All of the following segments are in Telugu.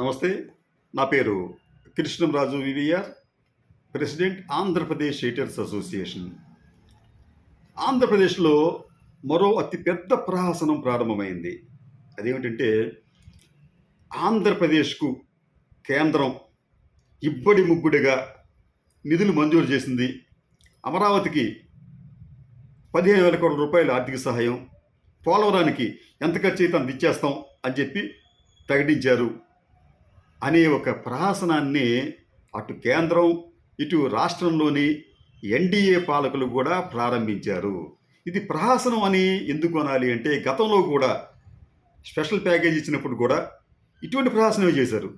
నమస్తే నా పేరు Krishnamraju VVR president Andhra Pradesh editors association. ఆంధ్రప్రదేశ్లో మరో అతిపెద్ద ప్రహసనం ప్రారంభమైంది. అదేమిటంటే ఆంధ్రప్రదేశ్కు కేంద్రం ఇబ్బడి ముగ్గుడిగా నిధులు మంజూరు చేసింది అమరావతికి పదిహేను వేల కోట్ల రూపాయల ఆర్థిక సహాయం పోలవరానికి ఎంత ఖర్చు అయితే అంత ఇచ్చేస్తాం అని చెప్పి ప్రకటించారు. అనే ఒక ప్రహసనాన్ని అటు కేంద్రం ఇటు రాష్ట్రంలోని ఎన్డీఏ పాలకులు కూడా ప్రారంభించారు. ఇది ప్రహసనం అని ఎందుకు అనాలి అంటే గతంలో కూడా స్పెషల్ ప్యాకేజ్ ఇచ్చినప్పుడు కూడా ఇటువంటి ప్రహసనమే చేశారు.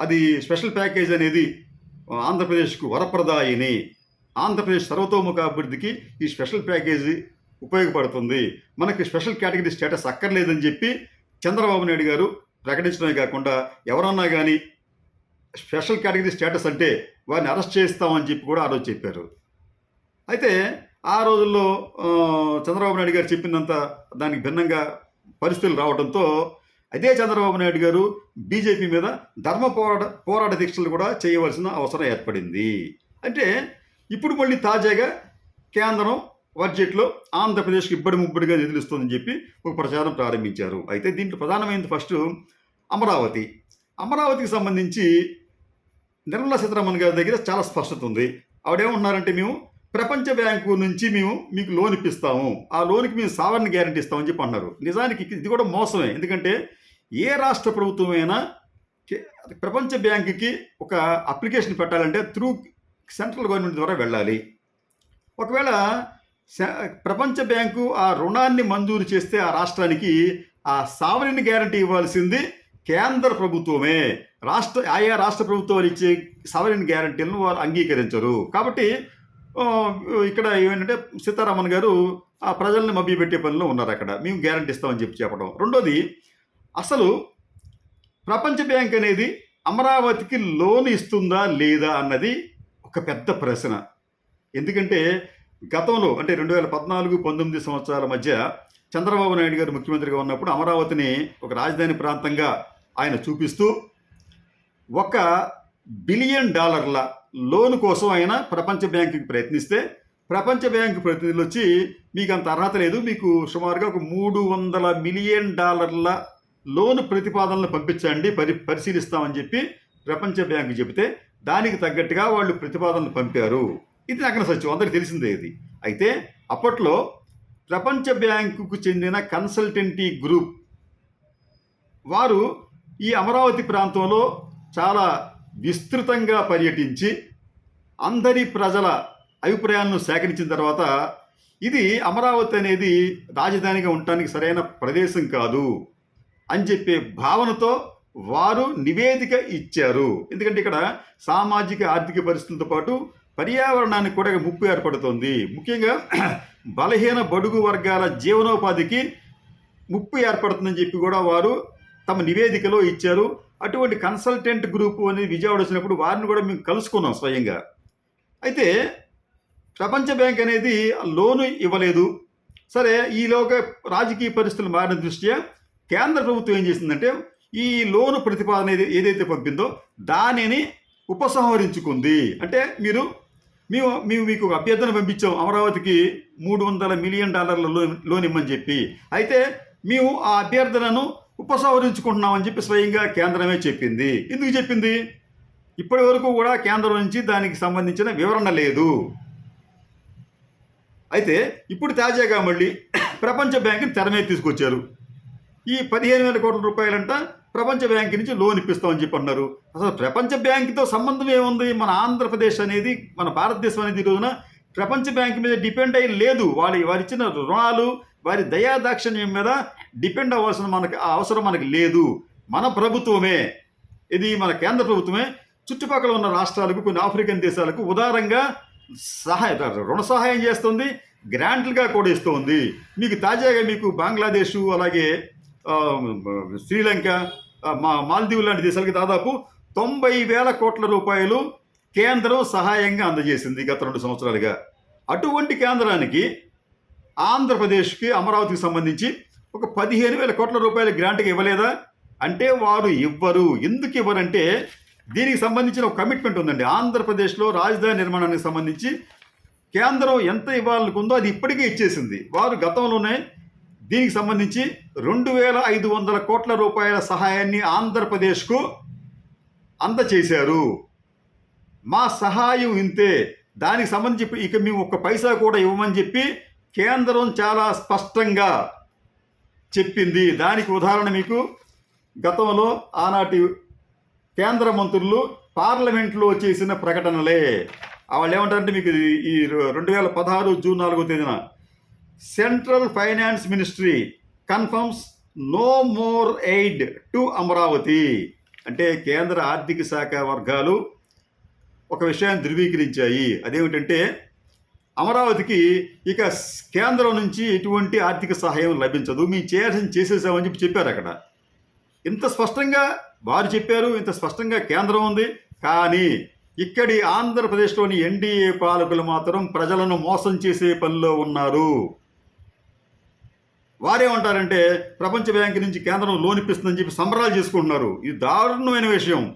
అది స్పెషల్ ప్యాకేజ్ అనేది ఆంధ్రప్రదేశ్కు వరప్రదాయిని ఆంధ్రప్రదేశ్ సర్వతోముఖ అభివృద్ధికి ఈ స్పెషల్ ప్యాకేజీ ఉపయోగపడుతుంది. మనకి స్పెషల్ కేటగిరీ స్టేటస్ అక్కర్లేదని చెప్పి చంద్రబాబు నాయుడు గారు ప్రకటించడమే కాకుండా ఎవరన్నా కానీ స్పెషల్ కేటగిరీ స్టేటస్ అంటే వారిని అరెస్ట్ చేస్తామని చెప్పి కూడా ఆ రోజు చెప్పారు. అయితే ఆ రోజుల్లో చంద్రబాబు నాయుడు గారు చెప్పినంత దానికి భిన్నంగా పరిస్థితులు రావడంతో అదే చంద్రబాబు నాయుడు గారు బీజేపీ మీద ధర్మ పోరాట పోరాట దీక్షలు కూడా చేయవలసిన అవసరం ఏర్పడింది. అంటే ఇప్పుడు మళ్ళీ తాజాగా కేంద్రం బడ్జెట్లో ఆంధ్రప్రదేశ్కి ఇబ్బడి ముబ్బడిగా నిధులు ఇస్తుందని చెప్పి ఒక ప్రచారం ప్రారంభించారు. అయితే దీంట్లో ప్రధానమైనది ఫస్ట్ అమరావతి. అమరావతికి సంబంధించి నిర్మలా సీతారామన్ గారి దగ్గర చాలా స్పష్టత ఉంది. ఆవిడేమన్నారంటే మేము ప్రపంచ బ్యాంకు నుంచి మేము మీకు లోన్ ఇప్పిస్తాము. ఆ లోన్కి మేము సావరణ గ్యారంటీ ఇస్తామని చెప్పి అన్నారు నిజానికి ఇది కూడా మోసమే. ఎందుకంటే ఏ రాష్ట్ర ప్రభుత్వమైనా ప్రపంచ బ్యాంకుకి ఒక అప్లికేషన్ పెట్టాలంటే త్రూ సెంట్రల్ గవర్నమెంట్ ద్వారా వెళ్ళాలి. ఒకవేళ ప్రపంచ బ్యాంకు ఆ రుణాన్ని మంజూరు చేస్తే ఆ రాష్ట్రానికి ఆ సావరిన్ గ్యారంటీ ఇవ్వాల్సింది కేంద్ర ప్రభుత్వమే. రాష్ట్ర ఆయా రాష్ట్ర ప్రభుత్వాలు ఇచ్చే సావరిన్ గ్యారంటీలను వారు అంగీకరించరు. కాబట్టి ఇక్కడ ఏమంటే సీతారామన్ గారు ఆ ప్రజల్ని మభ్యపెట్టే పనిలో ఉన్నారు అక్కడ. మేము గ్యారంటీ ఇస్తామని చెప్పి చెప్పడం. రెండోది అసలు ప్రపంచ బ్యాంక్ అనేది అమరావతికి లోన్ ఇస్తుందా లేదా అన్నది ఒక పెద్ద ప్రశ్న. ఎందుకంటే గతంలో అంటే రెండు వేల పద్నాలుగు పంతొమ్మిది సంవత్సరాల మధ్య చంద్రబాబు నాయుడు గారు ముఖ్యమంత్రిగా ఉన్నప్పుడు అమరావతిని ఒక రాజధాని ప్రాంతంగా ఆయన చూపిస్తూ ఒక బిలియన్ డాలర్ల లోన్ కోసం ఆయన ప్రపంచ బ్యాంకుకి ప్రయత్నిస్తే ప్రపంచ బ్యాంకు ప్రతినిధులు వచ్చి మీకు అంత అర్హత లేదు మీకు సుమారుగా ఒక మూడు వందల మిలియన్ డాలర్ల లోన్ ప్రతిపాదనలు పంపించండి పరి పరిశీలిస్తామని చెప్పి ప్రపంచ బ్యాంకు చెబితే దానికి తగ్గట్టుగా వాళ్ళు ప్రతిపాదనలు పంపారు. ఇది నగ్న సత్యం అందరికీ తెలిసిందే ఇది. అయితే అప్పట్లో ప్రపంచ బ్యాంకుకు చెందిన కన్సల్టెంటీ గ్రూప్ వారు ఈ అమరావతి ప్రాంతంలో చాలా విస్తృతంగా పర్యటించి అందరి ప్రజల అభిప్రాయాలను సేకరించిన తర్వాత ఇది అమరావతి అనేది రాజధానిగా ఉండటానికి సరైన ప్రదేశం కాదు అని చెప్పే భావనతో వారు నివేదిక ఇచ్చారు. ఎందుకంటే ఇక్కడ సామాజిక ఆర్థిక పరిస్థితులతో పాటు పర్యావరణానికి కూడా ముప్పు ఏర్పడుతోంది. ముఖ్యంగా బలహీన బడుగు వర్గాల జీవనోపాధికి ముప్పు ఏర్పడుతుందని చెప్పి కూడా వారు తమ నివేదికలో ఇచ్చారు. అటువంటి కన్సల్టెంట్ గ్రూప్ అనేది విజయవాడ వచ్చినప్పుడు వారిని కూడా మేము కలుసుకున్నాం స్వయంగా. అయితే ప్రపంచ బ్యాంక్ అనేది లోను ఇవ్వలేదు. సరే ఈలోగా రాజకీయ పరిస్థితులు మారిన దృష్ట్యా కేంద్ర ప్రభుత్వం ఏం చేసిందంటే ఈ లోను ప్రతిపాదన ఏదైతే పంపిందో దానిని ఉపసంహరించుకుంది. అంటే మీరు మేము మేము మీకు అభ్యర్థన పంపించాం అమరావతికి మూడు వందల మిలియన్ డాలర్ల లోన్ లోన్ ఇమ్మని చెప్పి. అయితే మేము ఆ అభ్యర్థనను ఉపసంహరించుకుంటున్నామని చెప్పి స్వయంగా కేంద్రమే చెప్పింది. ఎందుకు చెప్పింది? ఇప్పటి వరకు కూడా కేంద్రం నుంచి దానికి సంబంధించిన వివరణ లేదు. అయితే ఇప్పుడు తాజాగా మళ్ళీ ప్రపంచ బ్యాంకుని తెర మీద తీసుకొచ్చారు. ఈ పదిహేను వేల కోట్ల రూపాయలంట ప్రపంచ బ్యాంక్ నుంచి లోన్ ఇప్పిస్తామని చెప్పి అన్నారు. అసలు ప్రపంచ బ్యాంకుతో సంబంధం ఏముంది? మన ఆంధ్రప్రదేశ్ అనేది మన భారతదేశం అనేది రోజున ప్రపంచ బ్యాంక్ మీద డిపెండ్ అయ్యి లేదు. వారి వారి ఇచ్చిన రుణాలు వారి దయాదాక్షిణ్యం మీద డిపెండ్ అవ్వాల్సిన మనకి ఆ అవసరం మనకి లేదు. మన ప్రభుత్వమే. ఇది మన కేంద్ర ప్రభుత్వమే. చుట్టుపక్కల ఉన్న రాష్ట్రాలకు కొన్ని ఆఫ్రికన్ దేశాలకు ఉదారంగా సహాయ రుణ సహాయం చేస్తుంది. గ్రాంట్లుగా కూడా ఇస్తుంది. మీకు తాజాగా మీకు బంగ్లాదేశ్ అలాగే శ్రీలంక మా మాల్దీవులు లాంటి దేశాలకి దాదాపు తొంభై వేల కోట్ల రూపాయలు కేంద్రం సహాయంగా అందజేసింది గత రెండు సంవత్సరాలుగా. అటువంటి కేంద్రానికి ఆంధ్రప్రదేశ్కి అమరావతికి సంబంధించి ఒక పదిహేను వేల కోట్ల రూపాయల గ్రాంట్కి ఇవ్వలేదా? అంటే వారు ఇవ్వరు. ఎందుకు ఇవ్వరంటే దీనికి సంబంధించిన ఒక కమిట్మెంట్ ఉందండి. ఆంధ్రప్రదేశ్లో రాజధాని నిర్మాణానికి సంబంధించి కేంద్రం ఎంత ఇవ్వాలనుకుందో అది ఇప్పటికే ఇచ్చేసింది. వారు గతంలోనే దీనికి సంబంధించి రెండు వేల ఐదు వందల కోట్ల రూపాయల సహాయాన్ని ఆంధ్రప్రదేశ్కు అందచేశారు. మా సహాయం ఇంతే. దానికి సంబంధించి ఇక మేము ఒక్క పైసా కూడా ఇవ్వమని చెప్పి కేంద్రం చాలా స్పష్టంగా చెప్పింది. దానికి ఉదాహరణ మీకు గతంలో ఆనాటి కేంద్ర మంత్రులు పార్లమెంట్లో చేసిన ప్రకటనలే. వాళ్ళు ఏమంటారంటే మీకు ఈ రెండు వేల పదహారు జూన్ నాలుగో తేదీన central finance ministry confirms no more aid to Amaravati. అంటే కేంద్ర ఆర్థిక శాఖ వర్గాలు ఒక విషయాన్ని ధృవీకరించాయి. అదేమిటంటే అమరావతికి ఇక కేంద్రం నుంచి ఎటువంటి ఆర్థిక సహాయం లభించదు. మేము చేయాల్సింది చేసేసామని చెప్పి చెప్పారు అక్కడ. ఇంత స్పష్టంగా వారు చెప్పారు ఇంత స్పష్టంగా కేంద్రం ఉంది. కానీ ఇక్కడి ఆంధ్రప్రదేశ్లోని ఎన్డీఏ పాలకులు మాత్రం ప్రజలను మోసం చేసే పనిలో ఉన్నారు. వారేమంటారంటే ప్రపంచ బ్యాంకు నుంచి కేంద్రం లోన్ ఇప్పిస్తుందని చెప్పి సంబరాలు చేసుకుంటున్నారు. ఇది దారుణమైన విషయం.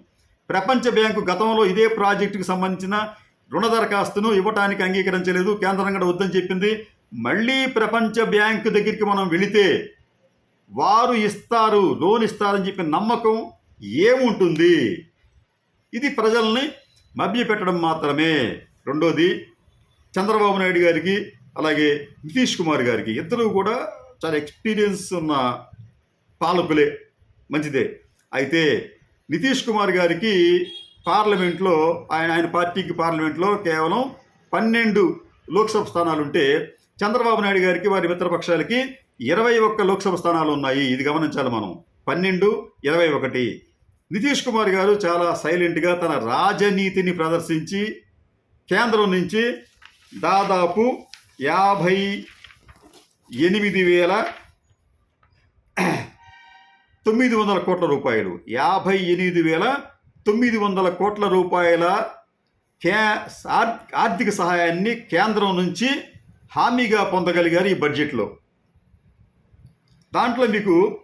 ప్రపంచ బ్యాంకు గతంలో ఇదే ప్రాజెక్టుకు సంబంధించిన రుణ దరఖాస్తును ఇవ్వటానికి అంగీకరించలేదు. కేంద్రం కూడా వద్దని చెప్పింది. మళ్ళీ ప్రపంచ బ్యాంకు దగ్గరికి మనం వెళితే వారు ఇస్తారు లోన్ ఇస్తారని చెప్పి నమ్మకం ఏముంటుంది? ఇది ప్రజల్ని మభ్యపెట్టడం మాత్రమే. రెండోది చంద్రబాబు నాయుడు గారికి అలాగే నితీష్ కుమార్ గారికి ఇద్దరు కూడా చాలా ఎక్స్పీరియన్స్ ఉన్న పాలకులే మంచిదే. అయితే నితీష్ కుమార్ గారికి పార్లమెంట్లో ఆయన ఆయన పార్టీకి పార్లమెంట్లో కేవలం పన్నెండు లోక్సభ స్థానాలు ఉంటే చంద్రబాబు నాయుడు గారికి వారి మిత్రపక్షాలకి ఇరవై ఒక్క లోక్సభ స్థానాలు ఉన్నాయి. ఇది గమనించాలి మనం. పన్నెండు ఇరవై ఒకటి. నితీష్ కుమార్ గారు చాలా సైలెంట్గా తన రాజనీతిని ప్రదర్శించి కేంద్రం నుంచి దాదాపు యాభై ఎనిమిది వేల తొమ్మిది వందల కోట్ల రూపాయలు. యాభై ఎనిమిది వేల తొమ్మిది వందల కోట్ల రూపాయల కే ఆర్- ఆర్థిక సహాయాన్ని కేంద్రం నుంచి హామీగా పొందగలిగారు ఈ బడ్జెట్లో. దాంట్లో మీకు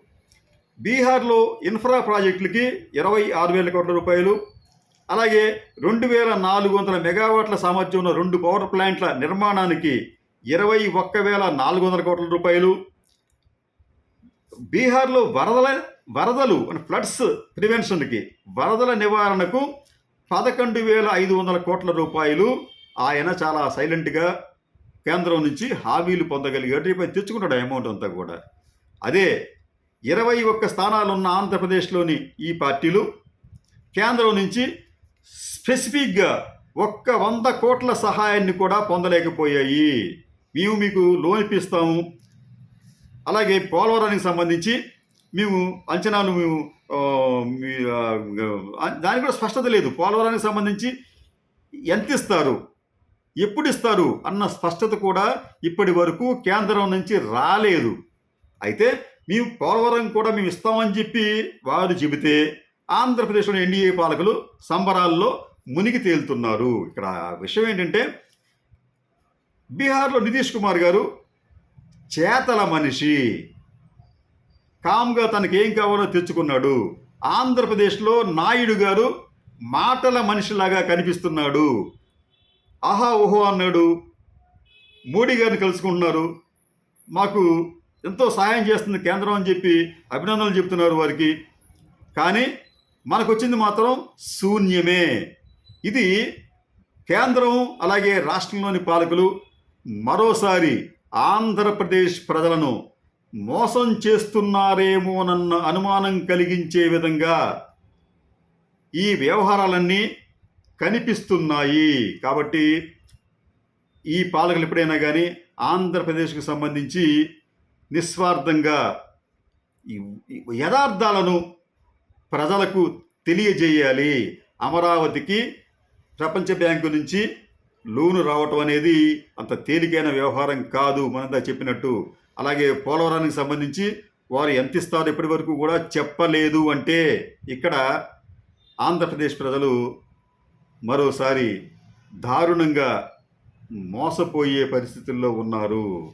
బీహార్లో ఇన్ఫ్రా ప్రాజెక్టులకి ఇరవై ఆరు వేల కోట్ల రూపాయలు అలాగే రెండు వేల నాలుగు వందల మెగావాట్ల సామర్థ్యం ఉన్న రెండు పవర్ ప్లాంట్ల నిర్మాణానికి ఇరవై ఒక్క వేల నాలుగు వందల కోట్ల రూపాయలు. బీహార్లో వరదల వరదలు అంటే ఫ్లడ్స్ ప్రివెన్షన్కి వరదల నివారణకు పదకొండు వేల ఐదు వందల కోట్ల రూపాయలు ఆయన చాలా సైలెంట్గా కేంద్రం నుంచి హామీలు పొందగలిగాడు రేపు తెచ్చుకుంటాడు అమౌంట్ అంతా కూడా. అదే ఇరవై ఒక్క స్థానాలు ఉన్న ఆంధ్రప్రదేశ్లోని ఈ పార్టీలు కేంద్రం నుంచి స్పెసిఫిక్గా ఒక్క వంద కోట్ల సహాయాన్ని కూడా పొందలేకపోయాయి. మేము మీకు లోన్ ఇప్పిస్తాము. అలాగే పోలవరానికి సంబంధించి మేము అంచనాలు మేము దానికి కూడా స్పష్టత లేదు. పోలవరానికి సంబంధించి ఎంత ఇస్తారు ఎప్పుడు ఇస్తారు అన్న స్పష్టత కూడా ఇప్పటి వరకు కేంద్రం నుంచి రాలేదు. అయితే మేము పోలవరం కూడా మేము ఇస్తామని చెప్పి వారు చెబితే ఆంధ్రప్రదేశ్లో ఎన్డీఏ పాలకులు సంబరాల్లో మునిగి తేలుతున్నారు. ఇక్కడ విషయం ఏంటంటే బీహార్లో నితీష్ కుమార్ గారు చేతల మనిషి. కామ్గా తనకి ఏం కావాలో తెచ్చుకున్నాడు. ఆంధ్రప్రదేశ్లో నాయుడు గారు మాటల మనిషిలాగా కనిపిస్తున్నాడు. ఆహా ఓహో అన్నాడు. మోడీ గారిని కలుసుకుంటున్నారు. మాకు ఎంతో సహాయం చేస్తుంది కేంద్రం అని చెప్పి అభినందనలు చెప్తున్నారు వారికి. కానీ మనకు వచ్చింది మాత్రం శూన్యమే. ఇది కేంద్రం అలాగే రాష్ట్రంలోని పాలకులు మరోసారి ఆంధ్రప్రదేశ్ ప్రజలను మోసం చేస్తున్నారేమోనన్న అనుమానం కలిగించే విధంగా ఈ వ్యవహారాలన్నీ కనిపిస్తున్నాయి. కాబట్టి ఈ పాలకులు ఎప్పుడైనా కానీ ఆంధ్రప్రదేశ్కు సంబంధించి నిస్వార్థంగా యథార్థాలను ప్రజలకు తెలియజేయాలి. అమరావతికి ప్రపంచ బ్యాంకు నుంచి లోను రావటం అనేది అంత తేలికైన వ్యవహారం కాదు మనంతా చెప్పినట్టు. అలాగే పోలవరానికి సంబంధించి వారు ఎంత ఇస్తారు ఇప్పటి వరకు కూడా చెప్పలేదు అంటే ఇక్కడ ఆంధ్రప్రదేశ్ ప్రజలు మరోసారి దారుణంగా మోసపోయే పరిస్థితుల్లో ఉన్నారు.